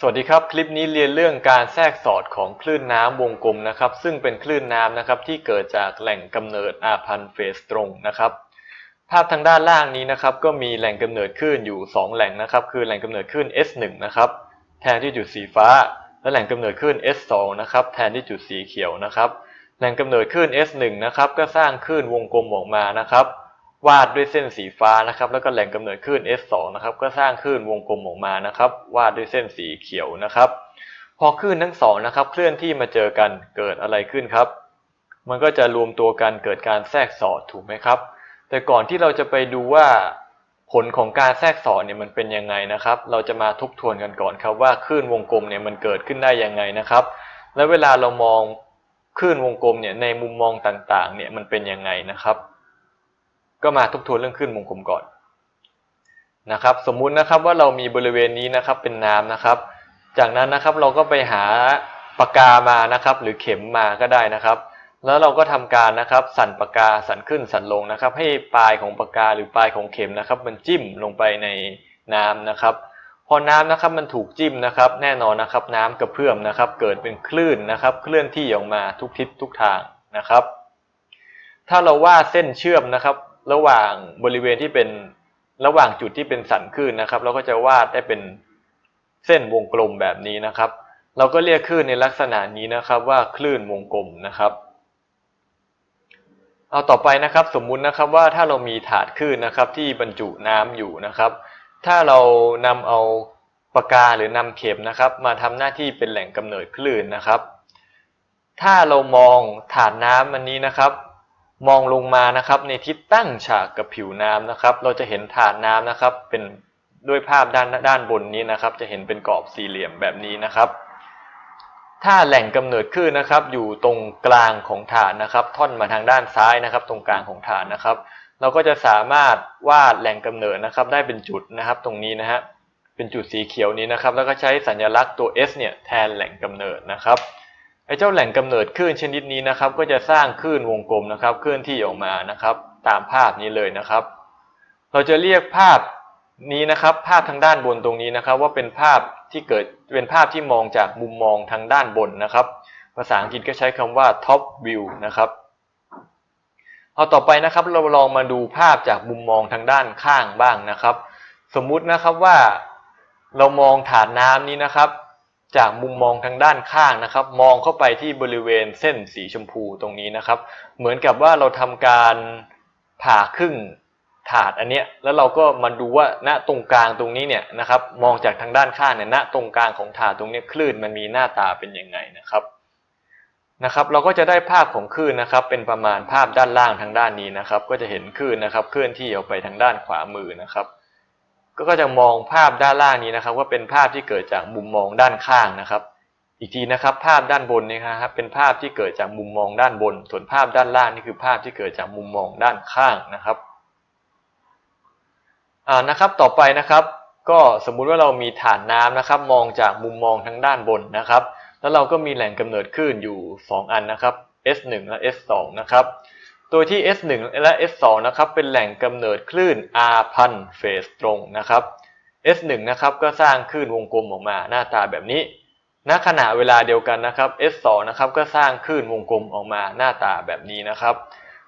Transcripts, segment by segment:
สวัสดีครับ คลิปนี้เรียนเรื่องการแทรกสอดของคลื่นน้ำวงกลมนะครับ ซึ่งเป็นคลื่นน้ำนะครับที่เกิดจากแหล่งกำเนิดอาพันเฟสตรงนะครับ ภาพทางด้านล่างนี้นะครับก็มีแหล่งกำเนิดคลื่นอยู่ 2 แหล่งนะครับ คือแหล่งกำเนิดคลื่น S1 นะครับแทนที่จุดสีฟ้า และแหล่งกำเนิดคลื่น S2 นะครับแทนที่จุดสีเขียวนะครับ แหล่งกำเนิดคลื่น S1 นะครับก็สร้างคลื่นวงกลมออกมานะครับ วาดด้วยเส้นสีฟ้านะครับ แล้วก็แหล่งกำเนิดคลื่น S2 นะครับ ก็สร้างคลื่นวงกลมออกมานะครับ วาดด้วยเส้นสีเขียวนะครับ พอคลื่นทั้งสองนะครับเคลื่อนที่มาเจอกันเกิดอะไรขึ้นครับ มันก็จะรวมตัวกันเกิดการแทรกสอดถูกไหมครับ แต่ก่อนที่เราจะไปดูว่าผลของการแทรกสอดเนี่ยมันเป็นยังไงนะครับ เราจะมาทบทวนกันก่อนครับว่าคลื่นวงกลมเนี่ยมันเกิดขึ้นได้ยังไงนะครับ และเวลาเรามองคลื่นวงกลมเนี่ยในมุมมองต่างๆเนี่ยมันเป็นยังไงนะครับ ก็มาทบทวนเรื่องคลื่นวงกลมก่อนนะครับ สมมุตินะครับว่าเรามีบริเวณนี้นะครับเป็นน้ำนะครับ จากนั้นนะครับเราก็ไปหาปากกามานะครับ หรือเข็มมาก็ได้นะครับ แล้วเราก็ทำการนะครับ สั่นปากกาสั่นขึ้นสั่นลงนะครับ ให้ปลายของปากกาหรือปลายของเข็มนะครับ มันจิ้มลงไปในน้ำนะครับ พอน้ำนะครับมันถูกจิ้มนะครับ แน่นอนนะครับ น้ำกระเพื่อมนะครับ เกิดเป็นคลื่นนะครับ เคลื่อนที่ออกมาทุกทิศทุกทางนะครับ ถ้าเราวาดเส้นเชื่อมนะครับ ระหว่างบริเวณที่เป็นระหว่างจุดที่เป็นสันคลื่นนะครับ เราก็จะวาดได้เป็นเส้นวงกลมแบบนี้นะครับ เราก็เรียกคลื่นในลักษณะนี้นะครับ ว่าคลื่นวงกลมนะครับ เอาต่อไปนะครับสมมุตินะครับว่าถ้าเรามีถาดคลื่นนะครับ ที่บรรจุน้ำอยู่นะครับ ถ้าเรานำเอาปากกาหรือนำเข็มนะครับ มาทำหน้าที่เป็นแหล่งกำเนิดคลื่นนะครับ ถ้าเรามองถาดน้ำอันนี้นะครับ มองลงมานะครับในทิศตั้งฉากกับผิวน้ำนะครับ เราจะเห็นถาดน้ำนะครับ เป็นด้วยภาพด้านด้านบนนี้นะครับ จะเห็นเป็นกรอบสี่เหลี่ยมแบบนี้นะครับ ถ้าแหล่งกำเนิดคลื่นนะครับ อยู่ตรงกลางของฐานนะครับ ท่อนมาทางด้านซ้ายนะครับ ตรงกลางของฐานนะครับ เราก็จะสามารถวาดแหล่งกำเนิดนะครับ ได้เป็นจุดนะครับ ตรงนี้นะฮะเป็นจุดสีเขียวนี้นะครับ แล้วก็ใช้สัญลักษณ์ตัว S เนี่ยแทนแหล่งกำเนิดนะครับ ไอ้เจ้าแหล่งกำเนิดคลื่นชนิดนี้นะครับ ก็จะสร้างคลื่นวงกลมนะครับเคลื่อนที่ออกมานะครับ ตามภาพนี้เลยนะครับ เราจะเรียกภาพนี้นะครับ ภาพทางด้านบนตรงนี้นะครับ ว่าเป็นภาพที่เกิดเป็นภาพที่มองจากมุมมองทางด้านบนนะครับ ภาษาอังกฤษก็ใช้คำว่า top view นะครับเอาต่อไปนะครับเราลองมาดูภาพจากมุมมองทางด้านข้างบ้างนะครับ สมมุตินะครับว่าเรามองฐานน้ำนี้นะครับ จากมุมมองทางด้านข้างนะครับ มองเข้าไปที่บริเวณเส้นสีชมพูตรงนี้นะครับ เหมือนกับว่าเราทำการผ่าครึ่งถาดอันเนี้ยแล้วเราก็มาดูว่าณตรงกลางตรงนี้เนี่ยนะครับ มองจากทางด้านข้างเนี่ยณตรงกลางของถาดตรงนี้คลื่นมันมีหน้าตาเป็นยังไงนะครับนะครับ เราก็จะได้ภาพของคลื่นนะครับ เป็นประมาณภาพด้านล่างทางด้านนี้นะครับ ก็จะเห็นคลื่นนะครับ เคลื่อนที่ออกไปทางด้านขวามือนะครับ ก็จะมองภาพด้านล่างนี้นะครับ ว่าเป็นภาพที่เกิดจากมุมมองด้านข้างนะครับ อีกทีนะครับ ภาพด้านบนนี่ครับเป็นภาพที่เกิดจากมุมมองด้านบน ส่วนภาพด้านล่างนี่คือภาพที่เกิดจากมุมมองด้านข้างนะครับอ่านะครับต่อไปนะครับ ก็สมมุติว่าเรามีฐานน้ำนะครับ มองจากมุมมองทางด้านบนนะครับ แล้วเราก็มีแหล่งกำเนิดคลื่นอยู่ 2 อันนะครับ S1 และ S2 นะครับ ดยที่ S1 และ S2 นะครับเป็นแหล่งกำเนิดคลื่น R พันเฟสตรงนะครับ S1 นะครับก็สร้างคลื่นวงกลมออกมาหน้าตาแบบนี้ ณ ขณะเวลาเดียวกันนะครับ S2 นะครับก็สร้างคลื่นวงกลมออกมาหน้าตาแบบนี้นะครับ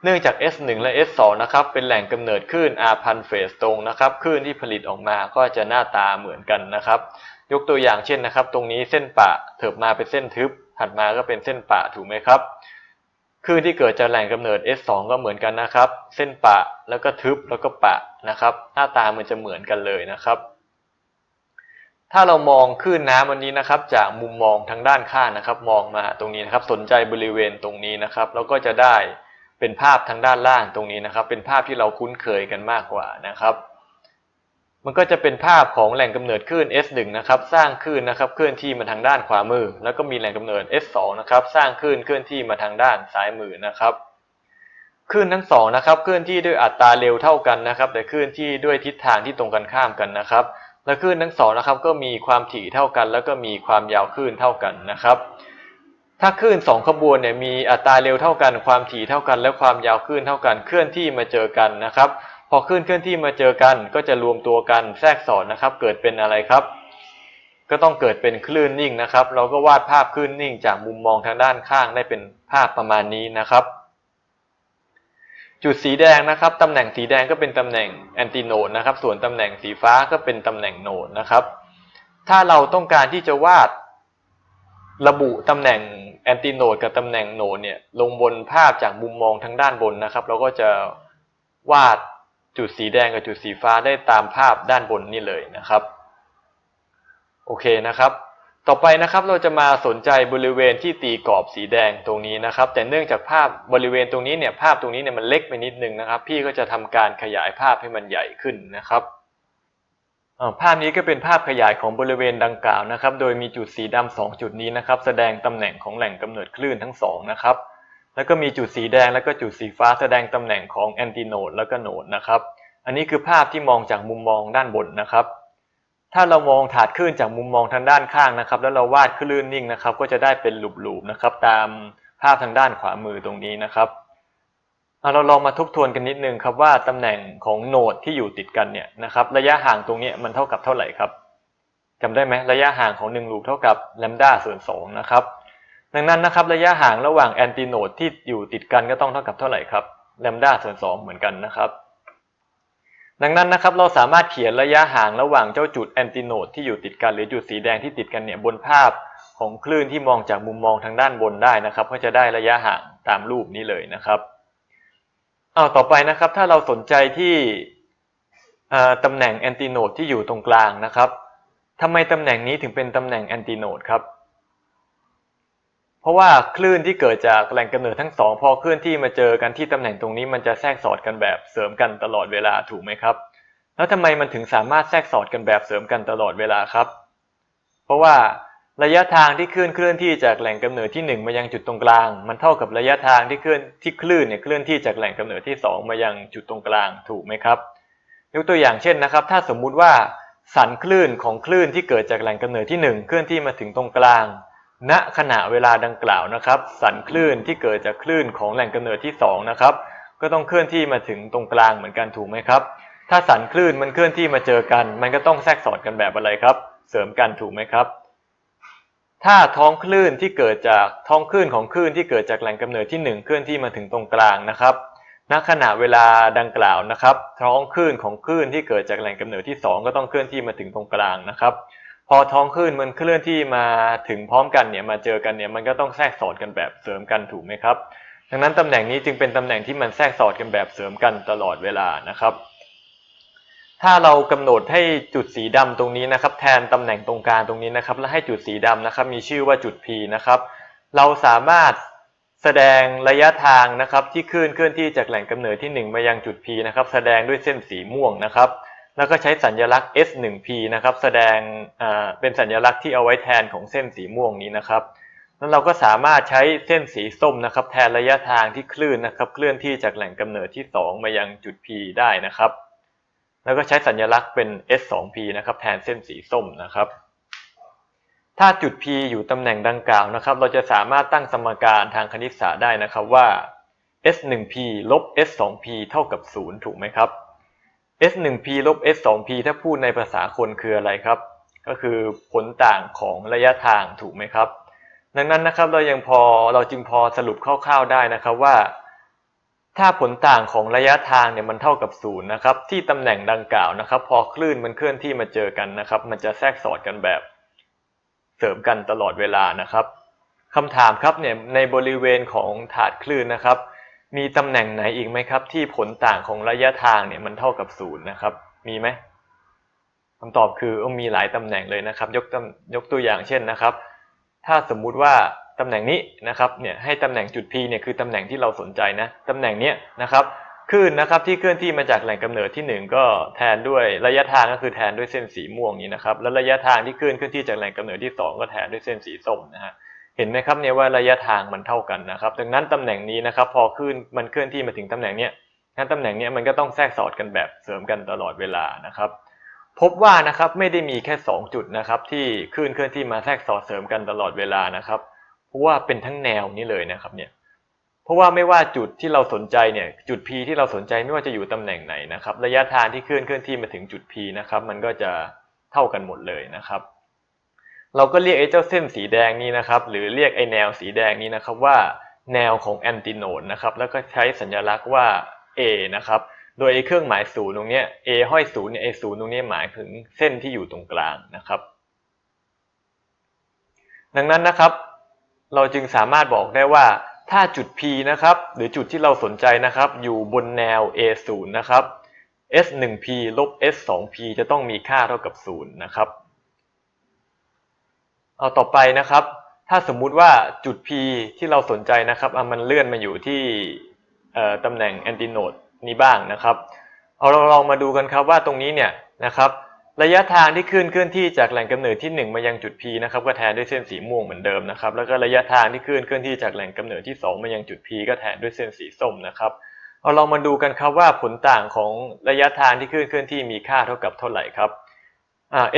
เนื่องจาก S1 และ S2 นะครับเป็นแหล่งกำเนิดคลื่น R พันเฟสตรงนะครับคลื่นที่ผลิตออกมาก็จะหน้าตาเหมือนกันนะครับ ยกตัวอย่างเช่นนะครับ ตรงนี้เส้นปะเถิบมาเป็นเส้นทึบถัดมาก็เป็นเส้นปะถูกไหมครับ คลื่นที่เกิดจากแหล่งกำเนิด S2 ก็เหมือนกันนะครับ เส้นปะแล้วก็ทึบแล้วก็ปะนะครับ หน้าตามันจะเหมือนกันเลยนะครับ ถ้าเรามองคลื่นน้ำวันนี้นะครับ จากมุมมองทางด้านข้างนะครับ มองมาตรงนี้นะครับ สนใจบริเวณตรงนี้นะครับ แล้วก็จะได้เป็นภาพทางด้านล่างตรงนี้นะครับ เป็นภาพที่เราคุ้นเคยกันมากกว่านะครับ มันก็จะเป็นภาพของแหล่งกำเนิดคลื่น S1 นะครับ สร้างคลื่นนะครับเคลื่อนที่มาทางด้านขวามือ แล้วก็มีแหล่งกำเนิด S2 นะครับ สร้างคลื่นเคลื่อนที่มาทางด้านซ้ายมือนะครับคลื่นทั้งสองนะครับเคลื่อนที่ด้วยอัตราเร็วเท่ากันนะครับ แต่เคลื่อนที่ด้วยทิศทางที่ตรงกันข้ามกันนะครับ และคลื่นทั้งสองนะครับก็มีความถี่เท่ากัน แล้วก็มีความยาวคลื่นเท่ากันนะครับถ้าคลื่นสองขบวนเนี่ยมีอัตราเร็วเท่ากัน ความถี่เท่ากัน และความยาวคลื่นเท่ากัน เคลื่อนที่มาเจอกันนะครับ อคลื่นเคลื่อนที่มาเจอกัน ก็จะรวมตัวกันแทรกสอดนะครับ เกิดเป็นอะไรครับ ก็ต้องเกิดเป็นคลื่นนิ่งนะครับ เราก็วาดภาพคลื่นนิ่ง จากมุมมองทางด้านข้างได้เป็นภาพประมาณนี้นะครับ จุดสีแดงนะครับตำแหน่งสีแดงก็เป็นตำแหน่งแอนติโนดนะครับ ส่วนตำแหน่งสีฟ้าก็เป็นตำแหน่งโนดนะครับ ถ้าเราต้องการที่จะวาดระบุตำแหน่งแอนติโนดกับตำแหน่งโนดเนี่ยลงบนภาพจากมุมมองทางด้านบนนะครับ เราก็จะวาด จุดสีแดงกับจุดสีฟ้าได้ตามภาพด้านบนนี่เลยนะครับ โอเคนะครับ ต่อไปนะครับเราจะมาสนใจบริเวณที่ตีกรอบสีแดงตรงนี้นะครับ แต่เนื่องจากภาพบริเวณตรงนี้เนี่ยภาพตรงนี้เนี่ยมันเล็กไปนิดนึงนะครับ พี่ก็จะทำการขยายภาพให้มันใหญ่ขึ้นนะครับภาพนี้ก็เป็นภาพขยายของบริเวณดังกล่าวนะครับ โดยมีจุดสีดำสองจุดนี้นะครับ แสดงตำแหน่งของแหล่งกำเนิดคลื่นทั้งสองนะครับ แล้วก็มีจุดสีแดงแล้วก็จุดสีฟ้าแสดงตำแหน่งของแอนติโนดแล้วก็โนดนะครับ อันนี้คือภาพที่มองจากมุมมองด้านบนนะครับ ถ้าเรามองถาดคลื่นจากมุมมองทางด้านข้างนะครับ แล้วเราวาดคลื่นนิ่งนะครับ ก็จะได้เป็นหลูบๆนะครับ ตามภาพทางด้านขวามือตรงนี้นะครับเอาเราลองมาทบทวนกันนิดนึงครับว่าตำแหน่งของโนดที่อยู่ติดกันเนี่ยนะครับระยะห่างตรงนี้มันเท่ากับเท่าไหร่ครับจำได้ไหมระยะห่างของ1ลูปเท่ากับแลมดาส่วน2นะครับ ดังนั้นนะครับระยะห่างระหว่างแอนติโนดที่อยู่ติดกันก็ต้องเท่ากับเท่าไหร่ครับแลมดาส่วน2เหมือนกันนะครับ ดังนั้นนะครับเราสามารถเขียนระยะห่างระหว่างเจ้าจุดแอนติโนดที่อยู่ติดกันหรือจุดสีแดงที่ติดกันเนี่ยบนภาพของคลื่นที่มองจากมุมมองทางด้านบนได้นะครับ ก็จะได้ระยะห่างตามรูปนี้เลยนะครับเอาต่อไปนะครับถ้าเราสนใจที่ตำแหน่งแอนติโนดที่อยู่ตรงกลางนะครับทำไมตำแหน่งนี้ถึงเป็นตำแหน่งแอนติโนดครับ ราะว่าคลื่นที่เกิดจากแหล่งกำเนิดทั้งสองพอเคลื่อนที่มาเจอกันที่ตำแหน่งตรงนี้มันจะแทรกสอดกันแบบเสริมกันตลอดเวลาถูกไหมครับ แล้วทำไมมันถึงสามารถแทรกสอดกันแบบเสริมกันตลอดเวลาครับ เพราะว่าระยะทางที่คลื่นเคลื่อนที่จากแหล่งกำเนิดที่ 1 มายังจุดตรงกลาง มันเท่ากับระยะทางที่เคลื่อนที่คลื่นเนี่ยเคลื่อนที่จากแหล่งกำเนิดที่ 2 มายังจุดตรงกลางถูกไหมครับยกตัวอย่างเช่นนะครับ ถ้าสมมุติว่าสันคลื่นของคลื่นที่เกิดจากแหล่งกำเนิดที่ 1 เคลื่อนที่มาถึงตรงกลาง ณขณะเวลาดังกล่าวนะครับ สันคลื่นที่เกิดจากคลื่นของแหล่งกำเนิดที่2นะครับก็ต้องเคลื่อนที่มาถึงตรงกลางเหมือนกันถูกไหมครับ ถ้าสันคลื่นมันเคลื่อนที่มาเจอกัน มันก็ต้องแทรกสอดกันแบบอะไรครับ เสริมกันถูกไหมครับ ถ้าท้องคลื่นที่เกิดจากท้องคลื่นของคลื่นที่เกิดจากแหล่งกำเนิดที่1เคลื่อนที่มาถึงตรงกลางนะครับณขณะเวลาดังกล่าวนะครับ ท้องคลื่นของคลื่นที่เกิดจากแหล่งกำเนิดที่ 2 ก็ต้องเคลื่อนที่มาถึงตรงกลางนะครับ พอท้องคลื่นมันเคลื่อนที่มาถึงพร้อมกันเนี่ยมาเจอกันเนี่ยมันก็ต้องแทรกสอดกันแบบเสริมกันถูกไหมครับ ดังนั้นตำแหน่งนี้จึงเป็นตำแหน่งที่มันแทรกสอดกันแบบเสริมกันตลอดเวลานะครับ ถ้าเรากำหนดให้จุดสีดำตรงนี้นะครับ แทนตำแหน่งตรงกลางตรงนี้นะครับ และให้จุดสีดำนะครับ มีชื่อว่าจุด P นะครับ เราสามารถแสดงระยะทางนะครับที่เคลื่นเคลื่อนที่จากแหล่งกำเนิดที่ 1 มายังจุด P นะครับ แสดงด้วยเส้นสีม่วงนะครับ แล้วก็ใช้สัญลักษณ์ S1P นะครับ แสดงเป็นสัญลักษณ์ที่เอาไว้แทนของเส้นสีม่วงนี้นะครับ แล้วเราก็สามารถใช้เส้นสีส้มนะครับ แทนระยะทางที่คลื่นนะครับเคลื่อนที่จากแหล่งกำเนิดที่ 2 มายังจุด P ได้นะครับ แล้วก็ใช้สัญลักษณ์เป็น S2P นะครับแทนเส้นสีส้มนะครับ ถ้าจุด P อยู่ตำแหน่งดังกล่าวนะครับ เราจะสามารถตั้งสมการทางคณิตศาสตร์ได้นะครับว่า S1P ลบ S2P เท่ากับ 0 ถูกไหมครับ S1P ลบ S2P ถ้าพูดในภาษาคนคืออะไรครับ ก็คือผลต่างของระยะทางถูกไหมครับ ดังนั้นนะครับเรายังพอเราจึงพอสรุปคร่าวๆได้นะครับว่า ถ้าผลต่างของระยะทางเนี่ยมันเท่ากับศูนย์นะครับ ที่ตำแหน่งดังกล่าวนะครับ พอคลื่นมันเคลื่อนที่มาเจอกันนะครับ มันจะแทรกสอดกันแบบ เสริมกันตลอดเวลานะครับคำถามครับเนี่ยในบริเวณของถาดคลื่นนะครับ มีตำแหน่งไหนอีกไหมครับ ที่ผลต่างของระยะทางเนี่ยมันเท่ากับศูนย์นะครับ มีไหมคำตอบคือมีหลายตำแหน่งเลยนะครับ ยกยกตัวอย่างเช่นนะครับ ถ้าสมมุติว่าตำแหน่งนี้นะครับเนี่ยให้ตำแหน่งจุด P เนี่ยคือตำแหน่งที่เราสนใจนะตำแหน่งเนี้ยนะครับคลื่นนะครับที่เคลื่อนที่มาจากแหล่งกำเนิดที่ 1 ก็แทนด้วยระยะทางก็คือแทนด้วยเส้นสีม่วงนี้นะครับ แล้วระยะทางที่เคลื่อนเคลื่อนที่จากแหล่งกำเนิดที่ 2 ก็แทนด้วยเส้นสีส้มนะฮะ เห็นไหมครับเนี่ยว่าระยะทางมันเท่ากันนะครับ ดังนั้นตำแหน่งนี้นะครับ พอคลื่นมันเคลื่อนที่มาถึงตำแหน่งเนี้ยงั้นตำแหน่งนี้มันก็ต้องแทรกสอดกันแบบเสริมกันตลอดเวลานะครับ พบว่านะครับไม่ได้มีแค่ 2 จุดนะครับ ที่คลื่นเคลื่อนที่มาแทรกสอดเสริมกันตลอดเวลานะครับ เพราะว่าเป็นทั้งแนวนี้เลยนะครับเนี่ยเพราะว่าไม่ว่าจุดที่เราสนใจเนี่ยจุด P ที่เราสนใจไม่ว่าจะอยู่ตำแหน่งไหนนะครับ ระยะทางที่เคลื่อนเคลื่อนที่มาถึงจุด P นะครับ มันก็จะเท่ากันหมดเลยนะครับ เราก็เรียกไอ้เจ้าเส้นสีแดงนี้นะครับ หรือเรียกไอ้แนวสีแดงนี้นะครับว่าแนวของแอนติโนดนะครับ แล้วก็ใช้สัญลักษณ์ว่า A นะครับ โดยไอ้เครื่องหมายศูนย์ตรงนี้ A ห้อยศูนย์เนี่ยไอ้ศูนย์ตรงนี้หมายถึงเส้นที่อยู่ตรงกลางนะครับ ดังนั้นนะครับ เราจึงสามารถบอกได้ว่าถ้าจุด P นะครับ หรือจุดที่เราสนใจนะครับ อยู่บนแนว A0 นะครับ S1P ลบ S2P จะต้องมีค่าเท่ากับ 0 นะครับ เอาต่อไปนะครับ ถ้าสมมุติว่าจุด P ที่เราสนใจนะครับอะมันเลื่อนมาอยู่ที่ตำแหน่งแอนติโนดนี้บ้างนะครับเอาเราลองมาดูกันครับว่าตรงนี้เนี่ยนะครับ ระยะทางที่ขึ้นเคลื่อนที่จากแหล่งกำเนิดที่ 1 มายังจุด P นะครับก็แทนด้วยเส้นสีม่วงเหมือนเดิมนะครับ แล้วก็ระยะทางที่ขึ้นเคลื่อนที่จากแหล่งกำเนิดที่ 2 มายังจุด P ก็แทนด้วยเส้นสีส้มนะครับเอาเรามาดูกันครับว่าผลต่างของระยะทางที่ขึ้นเคลื่อนที่มีค่าเท่ากับเท่าไหร่ครับ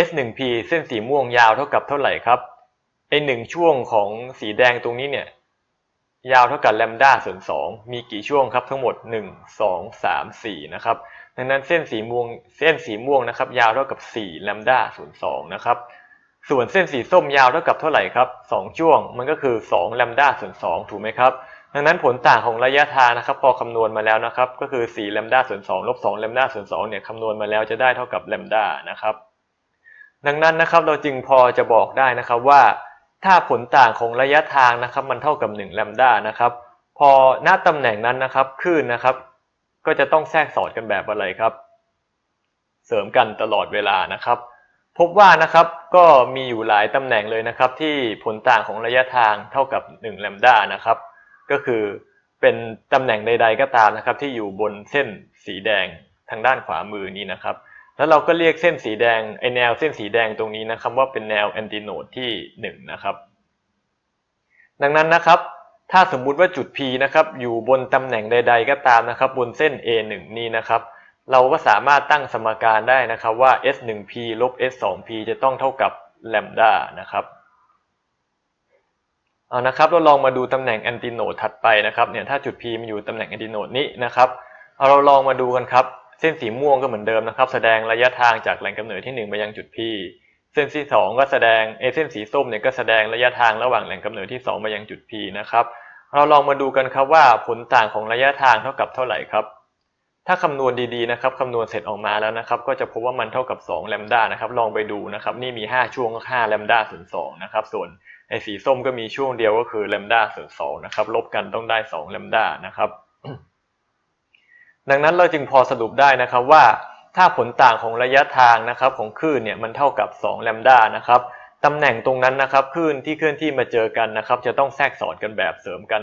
S1P เส้นสีม่วงยาวเท่ากับเท่าไหร่ครับไอหนึ่งช่วงของสีแดงตรงนี้เนี่ยยาวเท่ากับแลมด้าส่วน 2 มีกี่ช่วงครับทั้งหมด 1 2 3 4นะครับดังนั้นเส้นสีม่วงเส้นสีม่วงนะครับยาวเท่ากับ4แลมด้าส่วน2นะครับส่วนเส้นสีส้มยาวเท่ากับเท่าไหร่ครับ2ช่วงมันก็คือ2แลมด้าส่วน2ถูกไหมครับดังนั้นผลต่างของระยะทางนะครับพอคำนวณมาแล้วนะครับก็คือ4แลมด้าส่วน2ลบ2แลมด้าส่วน2เนี่ยคำนวณมาแล้วจะได้เท่ากับแลมด้านะครับ ดังนั้นนะครับเราจึงพอจะบอกได้นะครับว่า ถ้าผลต่างของระยะทางนะครับ มันเท่ากับ1แลมด้านะครับ พอหน้าตำแหน่งนั้นนะครับคลื่นนะครับ ก็จะต้องแทรกสอดกันแบบอะไรครับ เสริมกันตลอดเวลานะครับ พบว่านะครับก็มีอยู่หลายตำแหน่งเลยนะครับ ที่ผลต่างของระยะทางเท่ากับ1แลมด้านะครับ ก็คือเป็นตำแหน่งใด ๆ ก็ตามนะครับ ที่อยู่บนเส้นสีแดงทางด้านขวามือนี้นะครับ แล้วเราก็เรียกเส้นสีแดงไอแนวเส้นสีแดงตรงนี้นะครับว่าเป็นแนวแอนติโนดที่1นะครับ ดังนั้นนะครับถ้าสมมุติว่าจุด P นะครับอยู่บนตำแหน่งใด ๆ ก็ตามนะครับ บนเส้น A1 นี้นะครับ เราก็สามารถตั้งสมการได้นะครับว่า S1P ลบ S2P จะต้องเท่ากับแลมดานะครับเอานะครับเราลองมาดูตำแหน่งแอนติโนดถัดไปนะครับเนี่ยถ้าจุด P มันอยู่ตำแหน่งแอนติโนดนี้นะครับเอาเราลองมาดูกันครับ เส้นสีม่วงก็เหมือนเดิมนะครับ แสดงระยะทางจากแหล่งกำเนิดที่ 1 ไปยังจุด P เส้นสี2ก็แสดงเอเส้นสีส้มเนี่ยก็แสดงระยะทางระหว่างแหล่งกำเนิดที่ 2 ไปยังจุด P นะครับ เราลองมาดูกันครับว่าผลต่างของระยะทางเท่ากับเท่าไหร่ครับ ถ้าคำนวณดีๆนะครับคำนวณเสร็จออกมาแล้วนะครับ ก็จะพบว่ามันเท่ากับ2แลมด้านะครับ ลองไปดูนะครับ นี่มี 5 ช่วงก็5แลมด้าส่วน2นะครับ ส่วนไอ้สีส้มก็มีช่วงเดียวก็คือแลมด้าส่วน2นะครับ ลบกันต้องได้2แลมด้านะครับ ดังนั้นเราจึงพอสรุปได้นะครับว่าถ้าผลต่างของระยะทางนะครับของคลื่นเนี่ยมันเท่ากับ2แลมดานะครับตำแหน่งตรงนั้นนะครับคลื่นที่เคลื่อนที่มาเจอกันนะครับ จะต้องแทรกสอดกันแบบเสริมกัน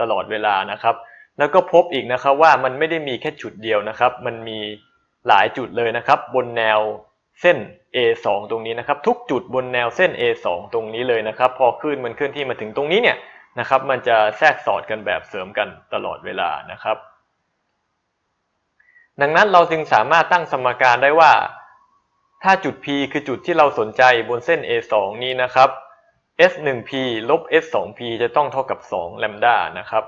ตลอดเวลานะครับ แล้วก็พบอีกนะครับว่ามันไม่ได้มีแค่จุดเดียวนะครับ มันมีหลายจุดเลยนะครับ บนแนวเส้น A2 ตรงนี้นะครับ ทุกจุดบนแนวเส้น A2 ตรงนี้เลยนะครับ พอคลื่นมันเคลื่อนที่มาถึงตรงนี้เนี่ยนะครับ มันจะแทรกสอดกันแบบเสริมกันตลอดเวลานะครับ ดังนั้นเราจึงสามารถตั้งสมการได้ว่า ถ้าจุด P คือจุดที่เราสนใจบนเส้น A2 นี้นะครับ S1P ลบ S2P จะต้องเท่ากับ2แลมดานะครับ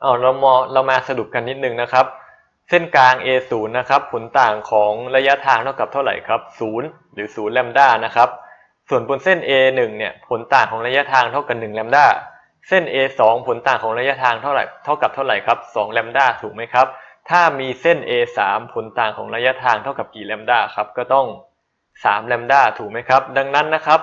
เอาเรามาเรามาสรุปกันนิดนึงนะครับ เส้นกลาง A0 นะครับ ผลต่างของระยะทางเท่ากับเท่าไหร่ครับ 0 หรือ0แลมดานะครับ ส่วนบนเส้น A1 เนี่ยผลต่างของระยะทางเท่ากับ1แลมดาเส้น A2 ผลต่างของระยะทางเท่าไหร่เท่ากับเท่าไหร่ครับ2แลมดาถูกไหมครับ ถ้ามีเส้น A3 ผลต่างของระยะทางเท่ากับกี่แลมดาครับ ก็ต้อง3แลมดาถูกไหมครับ ดังนั้นนะครับ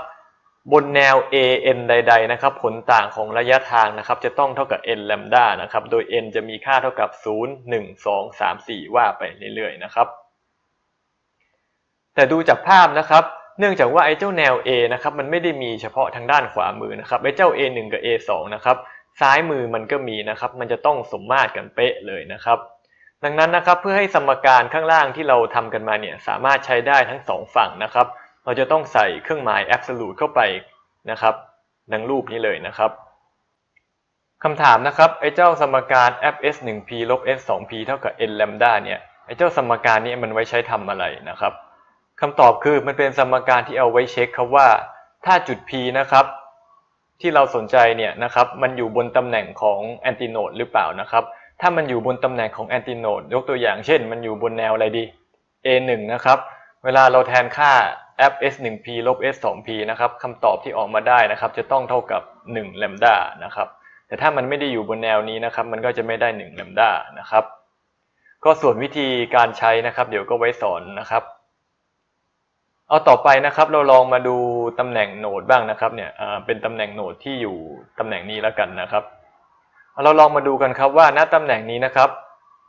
บนแนว AN ใด ๆ นะครับ ผลต่างของระยะทางนะครับ จะต้องเท่ากับ n แลมดานะครับ โดย n จะมีค่าเท่ากับ 0 1 2 3 4 ว่าไปเรื่อยๆนะครับ แต่ดูจากภาพนะครับ เนื่องจากว่าไอ้เจ้าแนว A นะครับ มันไม่ได้มีเฉพาะทางด้านขวามือนะครับ ไอ้เจ้า A1 กับ A2 นะครับ ซ้ายมือมันก็มีนะครับ มันจะต้องสมมาตรกันเป๊ะเลยนะครับ ดังนั้นนะครับเพื่อให้สมการข้างล่างที่เราทำกันมาเนี่ยสามารถใช้ได้ทั้งสองฝั่งนะครับ เราจะต้องใส่เครื่องหมาย absolute เข้าไปนะครับ ดังรูปนี้เลยนะครับคำถามนะครับไอ้เจ้าสมการ fs1p ลบ s2p เท่ากับ n lambda เนี่ยไอ้เจ้าสมการนี้มันไว้ใช้ทำอะไรนะครับคำตอบคือมันเป็นสมการที่เอาไว้เช็คครับว่า ถ้าจุด p นะครับ ที่เราสนใจเนี่ยนะครับ มันอยู่บนตำแหน่งของแอนติโนดหรือเปล่านะครับ ถ้ามันอยู่บนตำแหน่งของแอนติโนดยกตัวอย่างเช่น มันอยู่บนแนวอะไรดี A1 นะครับ เวลาเราแทนค่า f s 1 p ลบ s 2 p นะครับคำตอบที่ออกมาได้นะครับ จะต้องเท่ากับ1แลมดานะครับ แต่ถ้ามันไม่ได้อยู่บนแนวนี้นะครับ มันก็จะไม่ได้1แลมดานะครับ ก็ส่วนวิธีการใช้นะครับ เดี๋ยวก็ไว้สอนนะครับ เอาต่อไปนะครับ เราลองมาดูตำแหน่งโหนดบ้างนะครับ เนี่ยเป็นตำแหน่งโหนดที่อยู่ตำแหน่งนี้แล้วกันนะครับ เราลองมาดูกันครับว่าณตำแหน่งนี้นะครับ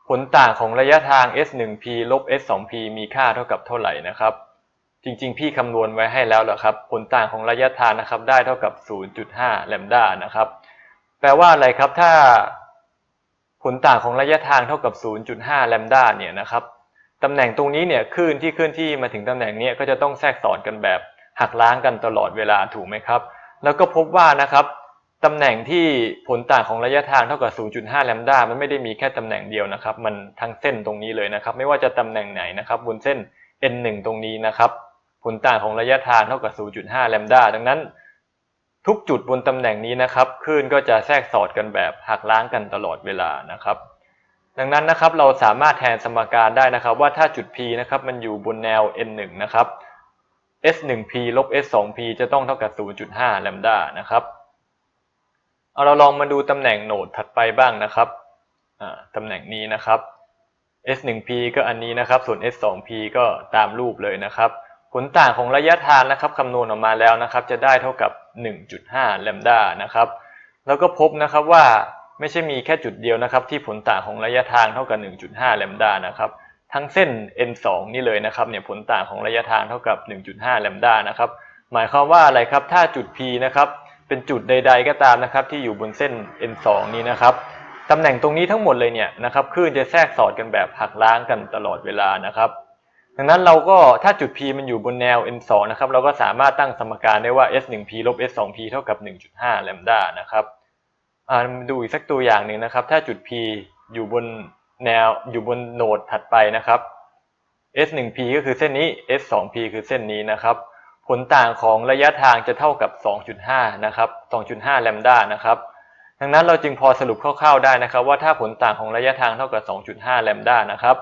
ผลต่างของระยะทาง s 1 p ลบ s 2 p มีค่าเท่ากับเท่าไหร่นะครับ จริง ๆ พี่คำนวณไว้ให้แล้วแหละครับ ผลต่างของระยะทางนะครับ ได้เท่ากับ 0.5แลมดานะครับ แปลว่าอะไรครับถ้า ผลต่างของระยะทางเท่ากับ 0.5แลมดาเนี่ยนะครับตำแหน่งตรงนี้เนี่ยคลื่นที่เคลื่อนที่มาถึงตำแหน่งนี้ก็จะต้องแทรกสอดกันแบบหักล้างกันตลอดเวลาถูกไหมครับ แล้วก็พบว่านะครับ ตำแหน่งที่ผลต่างของระยะทางเท่ากับ 0.5 แลมดา มันไม่ได้มีแค่ตำแหน่งเดียวนะครับ มันทั้งเส้นตรงนี้เลยนะครับ ไม่ว่าจะตำแหน่งไหนนะครับ บนเส้น n1 ตรงนี้นะครับ ผลต่างของระยะทางเท่ากับ 0.5 แลมดา ดังนั้น ทุกจุดบนตำแหน่งนี้นะครับ คลื่นก็จะแทรกสอดกันแบบหักล้างกันตลอดเวลานะครับ ดังนั้นนะครับเราสามารถแทนสมการได้นะครับ ว่าถ้าจุด P นะครับมันอยู่บนแนว n1 นะครับ s1p ลบ s2p จะต้องเท่ากับ 0.5 แลมดา นะครับ เอาเราลองมาดูตำแหน่งโหนดถัดไปบ้างนะครับตำแหน่งนี้นะครับ s1p ก็อันนี้นะครับ ส่วน s2p ก็ตามรูปเลยนะครับ ผลต่างของระยะทางนะครับคำนวณออกมาแล้วนะครับ จะได้เท่ากับ 1.5 แลมดานะครับ แล้วก็พบนะครับว่าไม่ใช่มีแค่จุดเดียวนะครับ ที่ผลต่างของระยะทางเท่ากับ 1.5 แลมดานะครับ ทั้งเส้น n2 นี่เลยนะครับเนี่ยผลต่างของระยะทางเท่ากับ 1.5 แลมดานะครับ หมายความว่าอะไรครับ ถ้าจุด P นะครับ เป็นจุดใด ๆ ก็ตามนะครับ ที่อยู่บนเส้น n2 นี้นะครับตำแหน่งตรงนี้ทั้งหมดเลยเนี่ยนะครับคลื่นจะแทรกสอดกันแบบหักล้างกันตลอดเวลานะครับดังนั้นเราก็ถ้าจุด P มันอยู่บนแนว n2 นะครับเราก็สามารถตั้งสมการได้ว่า s1p ลบ s2p เท่ากับ 1.5 แลมดานะครับดูอีกสักตัวอย่างหนึ่งนะครับ ถ้าจุด P อยู่บนแนวอยู่บนโหนดถัดไปนะครับ s1p ก็คือเส้นนี้ s2p คือเส้นนี้นะครับ ผลต่างของระยะทางจะเท่ากับ 2.5 นะครับ 2.5 แลมดานะครับ ดังนั้นเราจึงพอสรุปคร่าวๆได้นะครับ ว่าถ้าผลต่างของระยะทางเท่ากับ 2.5 แลมดานะครับ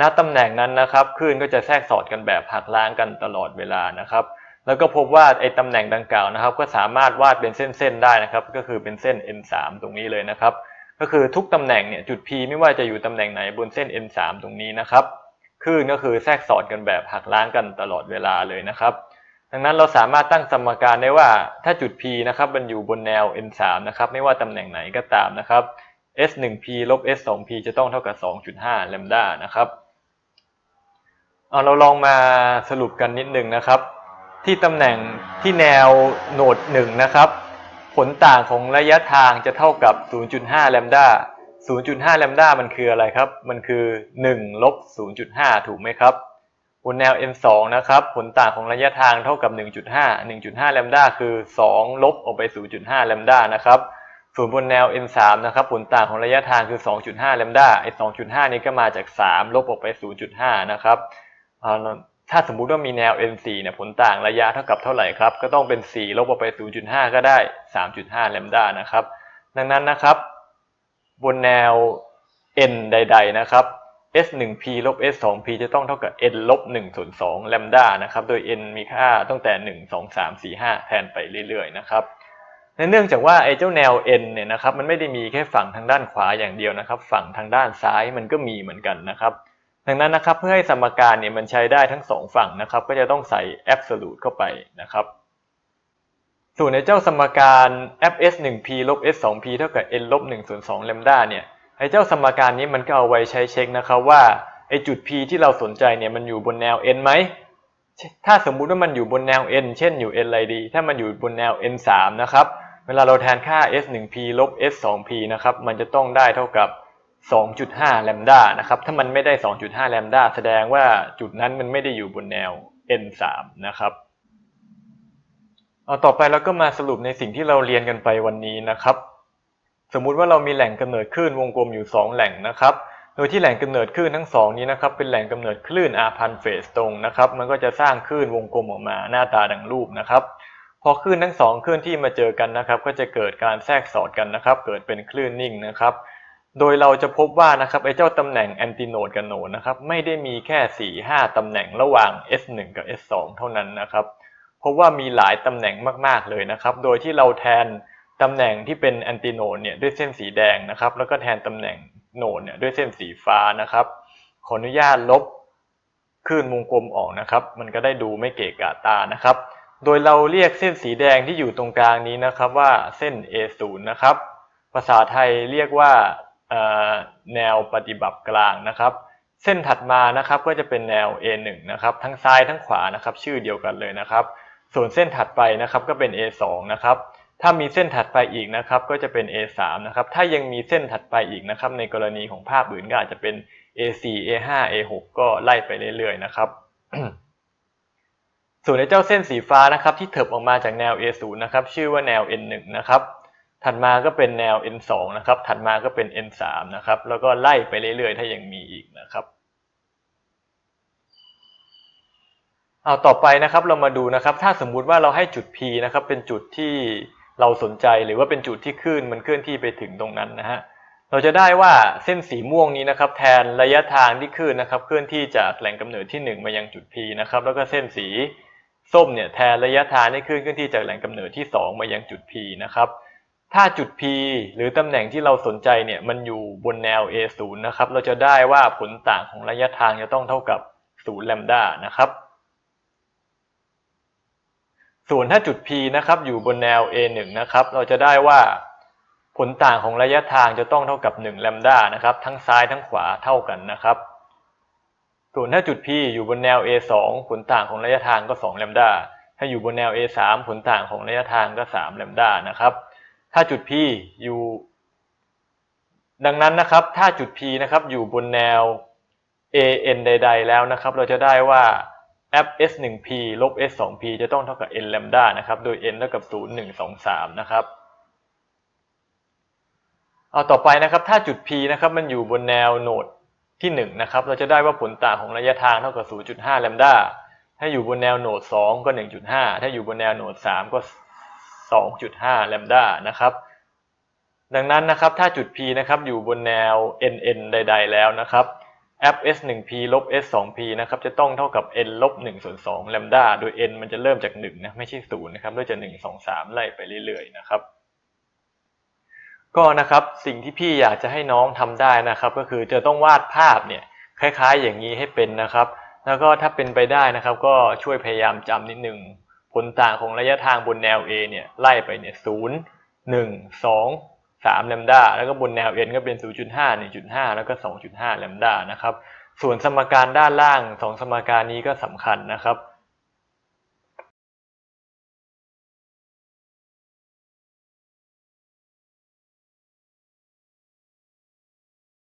ณ ตำแหน่งนั้นนะครับคลื่นก็จะแทรกสอดกันแบบหักล้างกันตลอดเวลานะครับ แล้วก็พบว่าไอ้ตำแหน่งดังกล่าวนะครับ ก็สามารถวาดเป็นเส้นๆได้นะครับ ก็คือเป็นเส้น n3 ตรงนี้เลยนะครับ ก็คือทุกตำแหน่งเนี่ยจุด P ไม่ว่าจะอยู่ตำแหน่งไหนบนเส้น n3 ตรงนี้นะครับคลื่นก็คือแทรกสอดกันแบบหักล้างกันตลอดเวลาเลยนะครับ ดังนั้นเราสามารถตั้งสมการได้ว่าถ้าจุด P นะครับมันอยู่บนแนว n3 นะครับไม่ว่าตำแหน่งไหนก็ตามนะครับ s1p ลบ s2p จะต้องเท่ากับ 2.5แลมดานะครับเอาเราลองมาสรุปกันนิดนึงนะครับ ที่ตำแหน่งที่แนวโหนด1นะครับ ผลต่างของระยะทางจะเท่ากับ 0.5 แลมดา0.5 แลมดามันคืออะไรครับ มันคือ 1 ลบ 0.5 ถูกไหมครับ บนแนว n2 นะครับ ผลต่างของระยะทางเท่ากับ 1.5 1.5แลมดาคือ 2 ลบออกไป 0.5แลมดานะครับ ส่วนบนแนว n3 นะครับ ผลต่างของระยะทางคือ 2.5แลมดาไอ้2.5 นี้ก็มาจาก 3 ลบออกไป 0.5 นะครับ ถ้าสมมุติว่ามีแนว n4 เนี่ย ผลต่างระยะเท่ากับเท่าไหร่ครับ ก็ต้องเป็น 4 ลบออกไป 0.5 ก็ได้ 3.5แลมดานะครับ ดังนั้นนะครับ บนแนว n ใด ๆ นะครับ s1p ลบ s2p จะต้องเท่ากับ n ลบ1ส่วน2แลมดานะครับ โดย n มีค่าตั้งแต่ 1 2 3 4 5 แทนไปเรื่อยๆนะครับเนื่องจากว่าไอ้เจ้าแนว n เนี่ยนะครับ มันไม่ได้มีแค่ฝั่งทางด้านขวาอย่างเดียวนะครับ ฝั่งทางด้านซ้ายมันก็มีเหมือนกันนะครับ ดังนั้นนะครับเพื่อให้สมการเนี่ยมันใช้ได้ทั้งสองฝั่งนะครับ ก็จะต้องใส่ absolute เข้าไปนะครับส่วนในเจ้าสมการ fs1p ลบ s2p เท่ากับ n ลบ1ส่วน2แลมดาเนี่ย ไอ้เจ้าสมการนี้มันก็เอาไว้ใช้เช็คนะครับว่าไอ้จุด p ที่เราสนใจเนี่ยมันอยู่บนแนว n ไหม ถ้าสมมุติว่ามันอยู่บนแนว n เช่นอยู่ n อะไรดี ถ้ามันอยู่บนแนว n3 นะครับ เวลาเราแทนค่า s1p ลบ s2p นะครับ มันจะต้องได้เท่ากับ 2.5 แลมดานะครับ ถ้ามันไม่ได้ 2.5 แลมดาแสดงว่าจุดนั้นมันไม่ได้อยู่บนแนว n3 นะครับเอาต่อไปเราก็มาสรุปในสิ่งที่เราเรียนกันไปวันนี้นะครับ สมมุติว่าเรามีแหล่งกำเนิดคลื่นวงกลมอยู่ 2 แหล่งนะครับ โดยที่แหล่งกำเนิดคลื่นทั้งสองนี้นะครับเป็นแหล่งกำเนิดคลื่น r พันเฟสตรงนะครับ มันก็จะสร้างคลื่นวงกลมออกมาหน้าตาดังรูปนะครับ พอคลื่นทั้งสองคลื่นที่มาเจอกันนะครับ ก็จะเกิดการแทรกสอดกันนะครับ เกิดเป็นคลื่นนิ่งนะครับโดยเราจะพบว่านะครับไอ้เจ้าตำแหน่งแอนติโนดกับโนดนะครับไม่ได้มีแค่ 4 5ตำแหน่งระหว่าง S1 กับ S2 เท่านั้นนะครับ เพราะว่ามีหลายตำแหน่งมาก ๆ เลยนะครับ โดยที่เราแทน ตำแหน่งที่เป็นแอนติโนดเนี่ยด้วยเส้นสีแดงนะครับ แล้วก็แทนตำแหน่งโนดเนี่ยด้วยเส้นสีฟ้านะครับ ขออนุญาตลบคลื่นวงกลมออกนะครับ มันก็ได้ดูไม่เกะกะตานะครับ โดยเราเรียกเส้นสีแดงที่อยู่ตรงกลางนี้นะครับว่าเส้น A0 นะครับ ภาษาไทยเรียกว่าแนวปฏิบัติกลางนะครับ เส้นถัดมานะครับก็จะเป็นแนว A1 นะครับทั้งซ้ายทั้งขวานะครับ ชื่อเดียวกันเลยนะครับ ส่วนเส้นถัดไปนะครับก็เป็น A2 นะครับ ถ้ามีเส้นถัดไปอีกนะครับก็จะเป็น A3 นะครับถ้ายังมีเส้นถัดไปอีกนะครับในกรณีของภาพอื่นก็อาจจะเป็น A4 A5 A6 ก็ไล่ไปเรื่อยๆนะครับส่วนในเจ้าเส้นสีฟ้านะครับที่เถิบออกมาจากแนว A0 นะครับชื่อว่าแนว N1 นะครับถัดมาก็เป็นแนว N2 นะครับถัดมาก็เป็น N3 นะครับแล้วก็ไล่ไปเรื่อยๆ ถ้ายังมีอีกนะครับเอาต่อไปนะครับเรามาดูนะครับถ้าสมมุติว่าเราให้จุด P นะครับเป็นจุดที่ เราสนใจหรือว่าเป็นจุดที่คลื่นมันเคลื่อนที่ไปถึงตรงนั้นนะฮะเราจะได้ว่าเส้นสีม่วงนี้นะครับ แทนระยะทางที่คลื่นนะครับ เคลื่อนที่จากแหล่งกำเนิดที่ 1 มายังจุด P นะครับ แล้วก็เส้นสีส้มเนี่ยแทนระยะทางที่คลื่นเคลื่อนที่จากแหล่งกำเนิดที่ 2 มายังจุด P นะครับ ถ้าจุด P หรือตำแหน่งที่เราสนใจเนี่ยมันอยู่บนแนว A0 นะครับ เราจะได้ว่าผลต่างของระยะทางจะต้องเท่ากับ0แลมดานะครับ ส่วนถ้าจุด P นะครับอยู่บนแนว A1 นะครับ เราจะได้ว่าผลต่างของระยะทางจะต้องเท่ากับ1แลมดานะครับ ทั้งซ้ายทั้งขวาเท่ากันนะครับ ส่วนถ้าจุด P อยู่บนแนว A2 ผลต่างของระยะทางก็2แลมดาถ้าอยู่บนแนว A3 ผลต่างของระยะทางก็3แลมดานะครับ ถ้าจุด P อยู่ ดังนั้นนะครับ ถ้าจุด P นะครับอยู่บนแนว AN ใด ๆ แล้วนะครับ เราจะได้ว่า f s1p ลบ s2p จะต้องเท่ากับ n แลมดานะครับ โดย n เท่ากับ 0 1 2 3 นะครับ เอาต่อไปนะครับ ถ้าจุด P นะครับ มันอยู่บนแนวโนดที่ 1 นะครับ เราจะได้ว่าผลต่างของระยะทางเท่ากับ 0.5 แลมดาถ้าอยู่บนแนวโนด 2 ก็ 1.5 ถ้าอยู่บนแนวโนด 3 ก็ 2.5 แลมดานะครับ ดังนั้นนะครับ ถ้าจุด P นะครับ อยู่บนแนว NN ใด ๆ แล้วนะครับ f s 1 p ลบ s 2 p นะครับจะต้องเท่ากับ n ลบ1ส่วน2แลมดาโดย n มันจะเริ่มจาก1นะไม่ใช่0นะครับโดยจะ1 2 3 ไล่ไปเรื่อยๆนะครับ ก็นะครับสิ่งที่พี่อยากจะให้น้องทำได้นะครับ ก็คือจะต้องวาดภาพเนี่ยคล้ายๆอย่างนี้ให้เป็นนะครับ แล้วก็ถ้าเป็นไปได้นะครับ ก็ช่วยพยายามจำนิดนึงผลต่างของระยะทางบนแนว A เนี่ยไล่ไปเนี่ย0 1 2 3แลมดาแล้วก็บนแนว n ก็เป็น 0.5 1.5 แล้วก็ 2.5แลมดานะครับ ส่วนสมการด้านล่าง 2 สมการนี้ก็สำคัญนะครับ